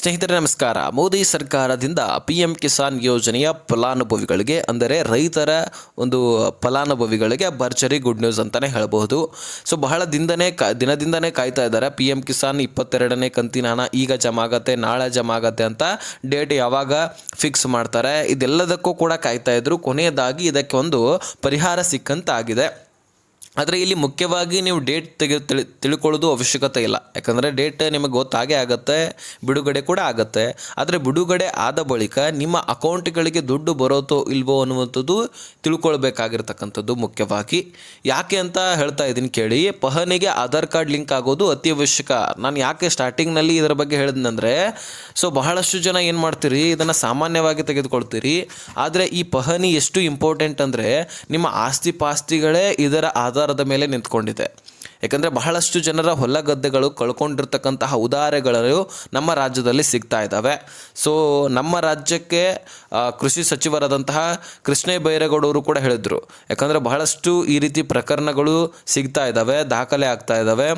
ಸ್ನೇಹಿತರೆ, ನಮಸ್ಕಾರ. ಮೋದಿ ಸರ್ಕಾರದಿಂದ ಪಿ ಎಂ ಕಿಸಾನ್ ಯೋಜನೆಯ ಫಲಾನುಭವಿಗಳಿಗೆ, ಅಂದರೆ ರೈತರ ಒಂದು ಫಲಾನುಭವಿಗಳಿಗೆ ಭರ್ಜರಿ ಗುಡ್ ನ್ಯೂಸ್ ಅಂತಲೇ ಹೇಳಬಹುದು. ಸೊ, ಬಹಳ ದಿನದನೇ ಕಾ, ದಿನದಿಂದನೇ ಕಾಯ್ತಾ ಇದ್ದಾರೆ. ಪಿ ಎಂ ಕಿಸಾನ್ ಇಪ್ಪತ್ತೆರಡನೇ ಕಂತಿನ ಹಣ ಈಗ ಜಮಾ ಆಗತ್ತೆ ನಾಳೆ ಜಮಾ ಆಗತ್ತೆ ಅಂತ ಡೇಟ್ ಯಾವಾಗ ಫಿಕ್ಸ್ ಮಾಡ್ತಾರೆ, ಇದೆಲ್ಲದಕ್ಕೂ ಕೂಡ ಕಾಯ್ತಾ ಇದ್ರು. ಕೊನೆಯದಾಗಿ ಇದಕ್ಕೆ ಒಂದು ಪರಿಹಾರ ಸಿಕ್ಕಂತಾಗಿದೆ. ಆದರೆ ಇಲ್ಲಿ ಮುಖ್ಯವಾಗಿ ನೀವು ಡೇಟ್ ತೆಗೆ, ತಿಳಿ, ತಿಳ್ಕೊಳ್ಳೋದು ಅವಶ್ಯಕತೆ ಇಲ್ಲ. ಯಾಕಂದರೆ ಡೇಟ್ ನಿಮಗೆ ಗೊತ್ತಾಗೇ ಆಗುತ್ತೆ, ಬಿಡುಗಡೆ ಕೂಡ ಆಗುತ್ತೆ. ಆದರೆ ಬಿಡುಗಡೆ ಆದ ಬಳಿಕ ನಿಮ್ಮ ಅಕೌಂಟ್ಗಳಿಗೆ ದುಡ್ಡು ಬರೋತೋ ಇಲ್ವೋ ಅನ್ನುವಂಥದ್ದು ತಿಳ್ಕೊಳ್ಬೇಕಾಗಿರ್ತಕ್ಕಂಥದ್ದು ಮುಖ್ಯವಾಗಿ. ಯಾಕೆ ಅಂತ ಹೇಳ್ತಾ ಇದ್ದೀನಿ ಕೇಳಿ. ಪಹನಿಗೆ ಆಧಾರ್ ಕಾರ್ಡ್ ಲಿಂಕ್ ಆಗೋದು ಅತಿ ಅವಶ್ಯಕ. ನಾನು ಯಾಕೆ ಸ್ಟಾರ್ಟಿಂಗ್ನಲ್ಲಿ ಇದರ ಬಗ್ಗೆ ಹೇಳಿದ್ನಂದರೆ, ಸೊ ಬಹಳಷ್ಟು ಜನ ಏನು ಮಾಡ್ತೀರಿ, ಇದನ್ನು ಸಾಮಾನ್ಯವಾಗಿ ತೆಗೆದುಕೊಳ್ತೀರಿ. ಆದರೆ ಈ ಪಹನಿ ಎಷ್ಟು ಇಂಪಾರ್ಟೆಂಟ್ ಅಂದರೆ, ನಿಮ್ಮ ಆಸ್ತಿ ಪಾಸ್ತಿಗಳೇ ಇದರ ಆಧಾರದ ಮೇಲೆ ನಿಂತ್ಕೊಂಡಿದೆ. ಯಾಕಂದರೆ ಬಹಳಷ್ಟು ಜನರ ಹೊಲ ಗದ್ದೆಗಳು ಕಳ್ಕೊಂಡಿರ್ತಕ್ಕಂತಹ ಉದಾಹರಣೆಗಳು ನಮ್ಮ ರಾಜ್ಯದಲ್ಲಿ ಸಿಗ್ತಾ ಇದ್ದಾವೆ. ಸೊ ನಮ್ಮ ರಾಜ್ಯಕ್ಕೆ ಕೃಷಿ ಸಚಿವರಾದಂತಹ ಕೃಷ್ಣ ಬೈರೇಗೌಡವರು ಕೂಡ ಹೇಳಿದರು. ಯಾಕಂದರೆ ಬಹಳಷ್ಟು ಈ ರೀತಿ ಪ್ರಕರಣಗಳು ಸಿಗ್ತಾ ಇದ್ದಾವೆ, ದಾಖಲೆ ಆಗ್ತಾ ಇದ್ದಾವೆ.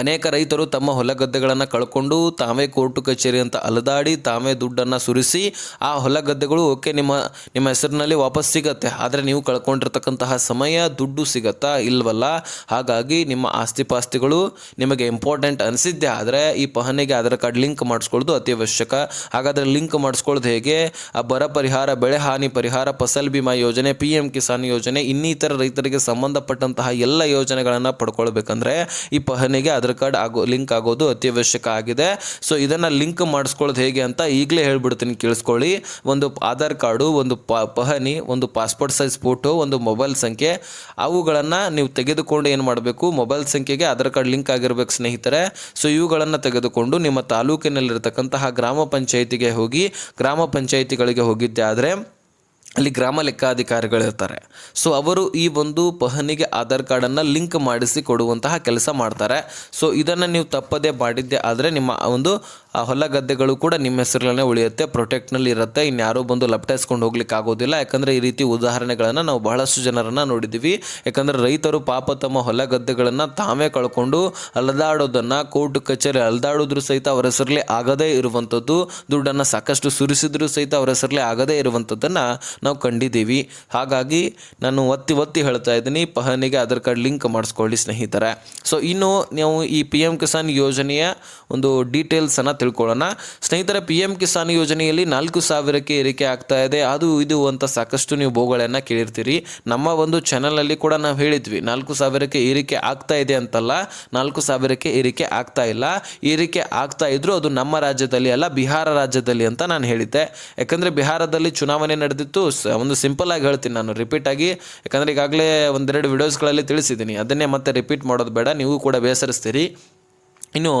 ಅನೇಕ ರೈತರು ತಮ್ಮ ಹೊಲ ಗದ್ದೆಗಳನ್ನು ಕಳ್ಕೊಂಡು ತಾವೇ ಕೋರ್ಟು ಕಚೇರಿ ಅಂತ ಅಲದಾಡಿ ತಾವೇ ದುಡ್ಡನ್ನು ಸುರಿಸಿ ಆ ಹೊಲ ಗದ್ದೆಗಳು ಓಕೆ, ನಿಮ್ಮ ನಿಮ್ಮ ಹೆಸರಿನಲ್ಲಿ ವಾಪಸ್ ಸಿಗತ್ತೆ. ಆದರೆ ನೀವು ಕಳ್ಕೊಂಡಿರ್ತಕ್ಕಂತಹ ಸಮಯ ದುಡ್ಡು ಸಿಗತ್ತಾ ಇಲ್ವಲ್ಲ? ಹಾಗಾಗಿ ನಿಮ್ಮ ಆಸ್ತಿ ಪಾಸ್ತಿಗಳು ನಿಮಗೆ ಇಂಪಾರ್ಟೆಂಟ್ ಅನಿಸಿದ್ದೆ ಆದರೆ ಈ ಪಹನಿಗೆ ಆಧಾರ್ ಕಾರ್ಡ್ ಲಿಂಕ್ ಮಾಡಿಸ್ಕೊಳ್ಳೋದು ಅತಿ ಅವಶ್ಯಕ ಹಾಗಾದರೆ ಲಿಂಕ್ ಮಾಡಿಸ್ಕೊಳ್ಳೋದು ಹೇಗೆ? ಆ ಬರ ಪರಿಹಾರ, ಬೆಳೆ ಹಾನಿ ಪರಿಹಾರ, ಫಸಲ್ ಬಿಮಾ ಯೋಜನೆ ಪಿ ಎಂ ಕಿಸಾನ್ ಯೋಜನೆ, ಇನ್ನಿತರ ರೈತರಿಗೆ ಸಂಬಂಧಪಟ್ಟಂತಹ ಎಲ್ಲ ಯೋಜನೆಗಳನ್ನು ಪಡ್ಕೊಳ್ಬೇಕಂದ್ರೆ ಈ ಪಹಣಿಗೆ ಆಧಾರ್ ಕಾರ್ಡ್ ಆಗೋ, ಲಿಂಕ್ ಆಗೋದು ಅತ್ಯವಶ್ಯಕ ಆಗಿದೆ. ಸೊ ಇದನ್ನು ಲಿಂಕ್ ಮಾಡಿಸ್ಕೊಳ್ಳೋದು ಹೇಗೆ ಅಂತ ಈಗಲೇ ಹೇಳ್ಬಿಡ್ತೀನಿ, ಕೇಳಿಸ್ಕೊಳ್ಳಿ. ಒಂದು ಆಧಾರ್ ಕಾರ್ಡು, ಒಂದು ಪಹನಿ ಒಂದು ಪಾಸ್ಪೋರ್ಟ್ ಸೈಜ್ ಫೋಟೋ, ಒಂದು ಮೊಬೈಲ್ ಸಂಖ್ಯೆ, ಅವುಗಳನ್ನು ನೀವು ತೆಗೆದುಕೊಂಡು ಏನು ಮಾಡಬೇಕು? ಮೊಬೈಲ್ ಸಂಖ್ಯೆಗೆ ಆಧಾರ್ ಕಾರ್ಡ್ ಲಿಂಕ್ ಆಗಿರಬೇಕು ಸ್ನೇಹಿತರೆ. ಸೊ ಇವುಗಳನ್ನು ತೆಗೆದುಕೊಂಡು ನಿಮ್ಮ ತಾಲೂಕಿನಲ್ಲಿರ್ತಕ್ಕಂತಹ ಗ್ರಾಮ ಪಂಚಾಯಿತಿಗೆ ಹೋಗಿ, ಗ್ರಾಮ ಪಂಚಾಯಿತಿಗಳಿಗೆ ಹೋಗಿದ್ದೆ ಆದರೆ ಅಲ್ಲಿ ಗ್ರಾಮ ಲೆಕ್ಕಾಧಿಕಾರಿಗಳಿರ್ತಾರೆ ಸೊ ಅವರು ಈ ಒಂದು ಪಹನಿಗೆ ಆಧಾರ್ ಕಾರ್ಡನ್ನು ಲಿಂಕ್ ಮಾಡಿಸಿ ಕೊಡುವಂತಹ ಕೆಲಸ ಮಾಡ್ತಾರೆ. ಸೊ ಇದನ್ನು ನೀವು ತಪ್ಪದೇ ಮಾಡಿದ್ದೆ ಆದರೆ ನಿಮ್ಮ ಒಂದು ಆ ಹೊಲ ಗದ್ದೆಗಳು ಕೂಡ ನಿಮ್ಮ ಹೆಸರಲ್ಲೇ ಉಳಿಯುತ್ತೆ. ಪ್ರೊಟೆಕ್ಟ್ನಲ್ಲಿ ಇರುತ್ತೆ. ಇನ್ಯಾರೂ ಬಂದು ಲಪಟಾಯಿಸ್ಕೊಂಡು ಹೋಗ್ಲಿಕ್ಕೆ ಆಗೋದಿಲ್ಲ. ಯಾಕಂದರೆ ಈ ರೀತಿ ಉದಾಹರಣೆಗಳನ್ನು ನಾವು ಬಹಳಷ್ಟು ಜನರನ್ನು ನೋಡಿದ್ದೀವಿ ಯಾಕಂದರೆ ರೈತರು ಪಾಪ ತಮ್ಮ ಹೊಲ ಗದ್ದೆಗಳನ್ನು ತಾವೇ ಕಳ್ಕೊಂಡು ಅಲದಾಡೋದನ್ನು ಕೋರ್ಟ್ ಕಚೇರಿ ಅಲ್ದಾಡೋದ್ರು ಸಹಿತ ಅವರ ಹೆಸರಲ್ಲಿ ಆಗದೇ ಇರುವಂಥದ್ದು, ದುಡ್ಡನ್ನು ಸಾಕಷ್ಟು ಸುರಿಸಿದ್ರೂ ಸಹಿತ ಅವರ ಹೆಸರಲ್ಲಿ ಆಗದೇ ಇರುವಂಥದ್ದನ್ನು ನಾವು ಕಂಡಿದ್ದೀವಿ. ಹಾಗಾಗಿ ನಾನು ಒತ್ತಿ ಒತ್ತಿ ಹೇಳ್ತಾ ಇದ್ದೀನಿ. ಪಹನಿಗೆ ಆಧಾರ್ ಕಾರ್ಡ್ ಲಿಂಕ್ ಮಾಡಿಸ್ಕೊಳ್ಳಿ ಸ್ನೇಹಿತರೆ. ಸೊ ಇನ್ನು ನೀವು ಈ ಪಿ ಎಂ ಕಿಸಾನ್ ಯೋಜನೆಯ ಒಂದು ಡೀಟೇಲ್ಸನ್ನು ತಿಳ್ಕೊಳ್ಳೋಣ. ಸ್ನೇಹಿತರ ಪಿ ಎಂ ಕಿಸಾನ್ ಯೋಜನೆಯಲ್ಲಿ ನಾಲ್ಕು ಸಾವಿರಕ್ಕೆ ಏರಿಕೆ ಆಗ್ತಾ ಇದೆ. ಅದು ಇದು ಅಂತ ಸಾಕಷ್ಟು ನೀವು ಬೋಗಳನ್ನು ಕೇಳಿರ್ತೀರಿ. ನಮ್ಮ ಒಂದು ಚಾನಲಲ್ಲಿ ಕೂಡ ನಾವು ಹೇಳಿದ್ವಿ, ನಾಲ್ಕು ಸಾವಿರಕ್ಕೆ ಏರಿಕೆ ಆಗ್ತಾ ಇದೆ ಅಂತಲ್ಲ. ನಾಲ್ಕು ಸಾವಿರಕ್ಕೆ ಏರಿಕೆ ಆಗ್ತಾ ಇಲ್ಲ. ಏರಿಕೆ ಆಗ್ತಾ ಇದ್ರು ಅದು ನಮ್ಮ ರಾಜ್ಯದಲ್ಲಿ ಅಲ್ಲ, ಬಿಹಾರ ರಾಜ್ಯದಲ್ಲಿ ಅಂತ ನಾನು ಹೇಳಿದ್ದೆ. ಯಾಕಂದರೆ ಬಿಹಾರದಲ್ಲಿ ಚುನಾವಣೆ ನಡೆದಿತ್ತು. ಒಂದು ಸಿಂಪಲ್ ಆಗಿ ಹೇಳ್ತೀನಿ ನಾನು ರಿಪೀಟ್ ಆಗಿ. ಯಾಕಂದರೆ ಈಗಾಗಲೇ ಒಂದೆರಡು ವಿಡಿಯೋಸ್ಗಳಲ್ಲಿ ತಿಳಿಸಿದ್ದೀನಿ. ಅದನ್ನೇ ಮತ್ತೆ ರಿಪೀಟ್ ಮಾಡೋದು ಬೇಡ, ನೀವು ಕೂಡ ಬೇಸರಿಸ್ತೀರಿ. ಇನ್ನು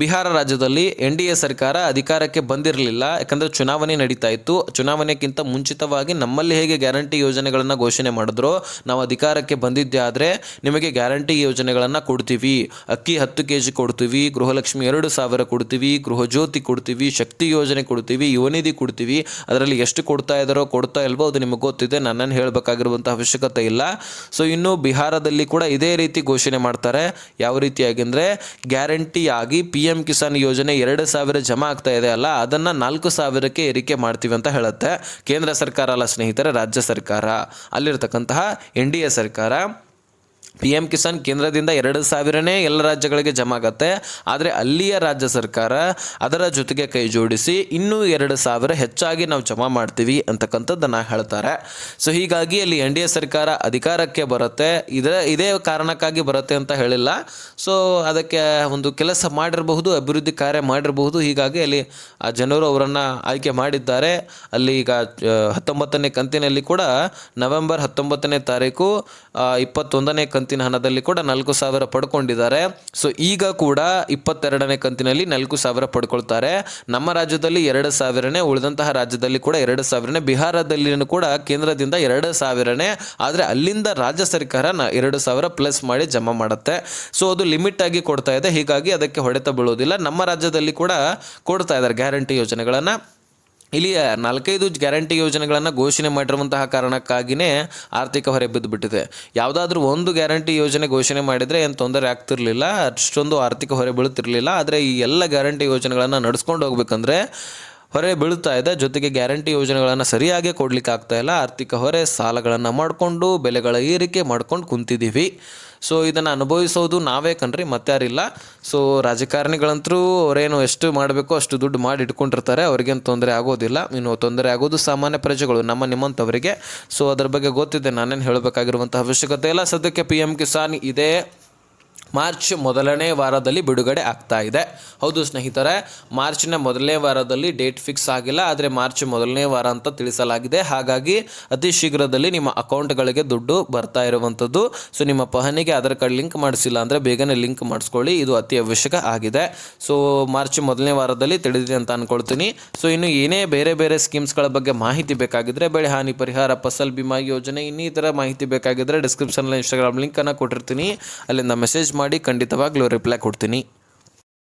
ಬಿಹಾರ ರಾಜ್ಯದಲ್ಲಿ ಎನ್ ಡಿ ಎ ಸರ್ಕಾರ ಅಧಿಕಾರಕ್ಕೆ ಬಂದಿರಲಿಲ್ಲ, ಯಾಕಂದರೆ ಚುನಾವಣೆ ನಡೀತಾ ಇತ್ತು. ಚುನಾವಣೆಗಿಂತ ಮುಂಚಿತವಾಗಿ ನಮ್ಮಲ್ಲಿ ಹೇಗೆ ಗ್ಯಾರಂಟಿ ಯೋಜನೆಗಳನ್ನು ಘೋಷಣೆ ಮಾಡಿದ್ರು ನಾವು ಅಧಿಕಾರಕ್ಕೆ ಬಂದಿದ್ದೆ ಆದರೆ ನಿಮಗೆ ಗ್ಯಾರಂಟಿ ಯೋಜನೆಗಳನ್ನು ಕೊಡ್ತೀವಿ. ಅಕ್ಕಿ ಹತ್ತು ಕೆ ಜಿ ಕೊಡ್ತೀವಿ, ಗೃಹಲಕ್ಷ್ಮಿ ಎರಡು ಸಾವಿರ ಕೊಡ್ತೀವಿ, ಗೃಹಜ್ಯೋತಿ ಕೊಡ್ತೀವಿ, ಶಕ್ತಿ ಯೋಜನೆ ಕೊಡ್ತೀವಿ ಯುವನಿಧಿ ಕೊಡ್ತೀವಿ. ಅದರಲ್ಲಿ ಎಷ್ಟು ಕೊಡ್ತಾ ಇದ್ದಾರೋ, ಕೊಡ್ತಾ ಇಲ್ವೋ ಅದು ನಿಮಗೆ ಗೊತ್ತಿದೆ, ನನ್ನನ್ನು ಹೇಳಬೇಕಾಗಿರುವಂಥ ಅವಶ್ಯಕತೆ ಇಲ್ಲ. ಸೊ ಇನ್ನು ಬಿಹಾರದಲ್ಲಿ ಕೂಡ ಇದೇ ರೀತಿ ಘೋಷಣೆ ಮಾಡ್ತಾರೆ. ಯಾವ ರೀತಿಯಾಗಿ ಅಂದರೆ ಗ್ಯಾರಂಟಿ ಆಗಿ ಪಿ ಎಂ ಕಿಸಾನ್ ಯೋಜನೆ ಎರಡು ಸಾವಿರ ಜಮಾ ಆಗ್ತಾ ಇದೆ ಅಲ್ಲ, ಅದನ್ನ ನಾಲ್ಕು ಸಾವಿರಕ್ಕೆ ಏರಿಕೆ ಮಾಡ್ತೀವಿ ಅಂತ ಹೇಳುತ್ತೆ ಕೇಂದ್ರ ಸರ್ಕಾರ ಅಲ್ಲ ಸ್ನೇಹಿತರೆ, ರಾಜ್ಯ ಸರ್ಕಾರ. ಅಲ್ಲಿರ್ತಕ್ಕಂತಹ ಎನ್ ಡಿ ಸರ್ಕಾರ. ಪಿ ಎಂ ಕಿಸಾನ್ ಕೇಂದ್ರದಿಂದ ಎರಡು ಸಾವಿರನೇ ಎಲ್ಲ ರಾಜ್ಯಗಳಿಗೆ ಜಮಾ ಆಗತ್ತೆ ಆದರೆ ಅಲ್ಲಿಯ ರಾಜ್ಯ ಸರ್ಕಾರ ಅದರ ಜೊತೆಗೆ ಕೈ ಜೋಡಿಸಿ ಇನ್ನೂ ಎರಡು ಸಾವಿರ ಹೆಚ್ಚಾಗಿ ನಾವು ಜಮಾ ಮಾಡ್ತೀವಿ ಅಂತಕ್ಕಂಥದ್ದನ್ನು ಹೇಳ್ತಾರೆ. ಸೊ ಹೀಗಾಗಿ ಅಲ್ಲಿ ಎನ್ ಡಿ ಎ ಸರ್ಕಾರ ಅಧಿಕಾರಕ್ಕೆ ಬರುತ್ತೆ. ಇದರ, ಇದೇ ಕಾರಣಕ್ಕಾಗಿ ಬರುತ್ತೆ ಅಂತ ಹೇಳಿಲ್ಲ. ಸೊ ಅದಕ್ಕೆ ಒಂದು ಕೆಲಸ ಮಾಡಿರಬಹುದು, ಅಭಿವೃದ್ಧಿ ಕಾರ್ಯ ಮಾಡಿರಬಹುದು. ಹೀಗಾಗಿ ಅಲ್ಲಿ ಆ ಜನರು ಅವರನ್ನು ಆಯ್ಕೆ ಮಾಡಿದ್ದಾರೆ. ಅಲ್ಲಿ ಈಗ ಹತ್ತೊಂಬತ್ತನೇ ಕಂತಿನಲ್ಲಿ ಕೂಡ ನವೆಂಬರ್ ಹತ್ತೊಂಬತ್ತನೇ ತಾರೀಕು ಇಪ್ಪತ್ತೊಂದನೇ ಕಂತಿನ ಹಣದಲ್ಲಿ ಕೂಡ ನಾಲ್ಕು ಸಾವಿರ ಪಡ್ಕೊಂಡಿದ್ದಾರೆ. ಸೊ ಈಗ ಕೂಡ ಇಪ್ಪತ್ತೆರಡನೇ ಕಂತಿನಲ್ಲಿ ನಾಲ್ಕು ಸಾವಿರ ಪಡ್ಕೊಳ್ತಾರೆ. ನಮ್ಮ ರಾಜ್ಯದಲ್ಲಿ ಎರಡು ಸಾವಿರನೇ, ಉಳಿದಂತಹ ರಾಜ್ಯದಲ್ಲಿ ಕೂಡ ಎರಡು ಸಾವಿರನೇ, ಬಿಹಾರದಲ್ಲಿನೂ ಕೂಡ ಕೇಂದ್ರದಿಂದ ಎರಡು ಸಾವಿರನೇ, ಆದರೆ ಅಲ್ಲಿಂದ ರಾಜ್ಯ ಸರ್ಕಾರ ಎರಡು ಸಾವಿರ ಪ್ಲಸ್ ಮಾಡಿ ಜಮಾ ಮಾಡುತ್ತೆ. ಸೊ ಅದು ಲಿಮಿಟ್ ಆಗಿ ಕೊಡ್ತಾ ಇದೆ. ಹೀಗಾಗಿ ಅದಕ್ಕೆ ಹೊಡೆತ ಬೀಳೋದಿಲ್ಲ. ನಮ್ಮ ರಾಜ್ಯದಲ್ಲಿ ಕೂಡ ಕೊಡ್ತಾ ಇದ್ದಾರೆ ಗ್ಯಾರಂಟಿ ಯೋಜನೆಗಳನ್ನು. ಇಲ್ಲಿ ನಾಲ್ಕೈದು ಗ್ಯಾರಂಟಿ ಯೋಜನೆಗಳನ್ನು ಘೋಷಣೆ ಮಾಡಿರುವಂತಹ ಕಾರಣಕ್ಕಾಗಿಯೇ ಆರ್ಥಿಕ ಹೊರೆ ಬಿದ್ದುಬಿಟ್ಟಿದೆ. ಯಾವುದಾದ್ರೂ ಒಂದು ಗ್ಯಾರಂಟಿ ಯೋಜನೆ ಘೋಷಣೆ ಮಾಡಿದರೆ ಏನು ತೊಂದರೆ ಆಗ್ತಿರಲಿಲ್ಲ, ಅಷ್ಟೊಂದು ಆರ್ಥಿಕ ಹೊರೆ ಬೀಳುತ್ತಿರಲಿಲ್ಲ. ಆದರೆ ಈ ಎಲ್ಲ ಗ್ಯಾರಂಟಿ ಯೋಜನೆಗಳನ್ನು ನಡೆಸ್ಕೊಂಡು ಹೋಗ್ಬೇಕಂದ್ರೆ ಹೊರೆ ಬೀಳ್ತಾ ಇದೆ. ಜೊತೆಗೆ ಗ್ಯಾರಂಟಿ ಯೋಜನೆಗಳನ್ನು ಸರಿಯಾಗಿ ಕೊಡ್ಲಿಕ್ಕೆ ಆಗ್ತಾ ಇಲ್ಲ. ಆರ್ಥಿಕ ಹೊರೆ ಸಾಲಗಳನ್ನು ಮಾಡಿಕೊಂಡು, ಬೆಲೆಗಳ ಏರಿಕೆ ಮಾಡ್ಕೊಂಡು ಕುಂತಿದ್ದೀವಿ. ಸೊ ಇದನ್ನು ಅನುಭವಿಸೋದು ನಾವೇ ಕಣ್ರಿ, ಮತ್ತಾರಿಲ್ಲ. ಸೊ ರಾಜಕಾರಣಿಗಳಂತರೂ ಅವರೇನು ಎಷ್ಟು ಮಾಡಬೇಕೋ ಅಷ್ಟು ದುಡ್ಡು ಮಾಡಿ ಇಟ್ಕೊಂಡಿರ್ತಾರೆ. ಅವ್ರಿಗೇನು ತೊಂದರೆ ಆಗೋದಿಲ್ಲ. ಇನ್ನು ತೊಂದರೆ ಆಗೋದು ಸಾಮಾನ್ಯ ಪ್ರಜೆಗಳು, ನಮ್ಮ ನಿಮ್ಮಂಥವರಿಗೆ. ಸೊ ಅದ್ರ ಬಗ್ಗೆ ಗೊತ್ತಿದೆ ನಾನೇನು ಹೇಳಬೇಕಾಗಿರುವಂಥ ಅವಶ್ಯಕತೆ ಇಲ್ಲ. ಸದ್ಯಕ್ಕೆ ಪಿ ಎಂ ಕಿಸಾನ್ ಇದೇ. ಮಾರ್ಚ್ ಮೊದಲನೇ ವಾರದಲ್ಲಿ ಬಿಡುಗಡೆ ಆಗ್ತಾ ಇದೆ. ಹೌದು ಸ್ನೇಹಿತರೆ, ಮಾರ್ಚ್ನ ಮೊದಲನೇ ವಾರದಲ್ಲಿ ಡೇಟ್ ಫಿಕ್ಸ್ ಆಗಿಲ್ಲ, ಆದರೆ ಮಾರ್ಚ್ ಮೊದಲನೇ ವಾರ ಅಂತ ತಿಳಿಸಲಾಗಿದೆ. ಹಾಗಾಗಿ ಅತಿ ಶೀಘ್ರದಲ್ಲಿ ನಿಮ್ಮ ಅಕೌಂಟ್ಗಳಿಗೆ ದುಡ್ಡು ಬರ್ತಾ ಇರುವಂಥದ್ದು. ಸೊ, ನಿಮ್ಮ ಪಹನಿಗೆ ಆಧಾರ್ ಕಾರ್ಡ್ ಲಿಂಕ್ ಮಾಡಿಸಿಲ್ಲ ಅಂದರೆ ಬೇಗನೆ ಲಿಂಕ್ ಮಾಡಿಸ್ಕೊಳ್ಳಿ, ಇದು ಅತಿ ಅವಶ್ಯಕ ಆಗಿದೆ. ಸೊ, ಮಾರ್ಚ್ ಮೊದಲನೇ ವಾರದಲ್ಲಿ ತಿಳಿದಿದೆ ಅಂತ ಅಂದ್ಕೊಳ್ತೀನಿ ಸೊ, ಇನ್ನು ಏನೇ ಬೇರೆ ಬೇರೆ ಸ್ಕೀಮ್ಸ್ಗಳ ಬಗ್ಗೆ ಮಾಹಿತಿ ಬೇಕಾಗಿದ್ದರೆ ಬೆಳೆ ಹಾನಿ ಪರಿಹಾರ, ಫಸಲ್ ಬಿಮಾ ಯೋಜನೆ, ಇನ್ನಿತರ ಮಾಹಿತಿ ಬೇಕಾಗಿದ್ದರೆ ಡಿಸ್ಕ್ರಿಪ್ಷನಲ್ಲಿ ಇನ್ಸ್ಟಾಗ್ರಾಮ್ ಲಿಂಕನ್ನು ಕೊಟ್ಟಿರ್ತೀನಿ. ಅಲ್ಲಿಂದ ಮೆಸೇಜ್ ಮಾಡಿ ಖಂಡಿತವಾಗ್ಲೂ ರಿಪ್ಲೈ ಕೊಡ್ತೀನಿ.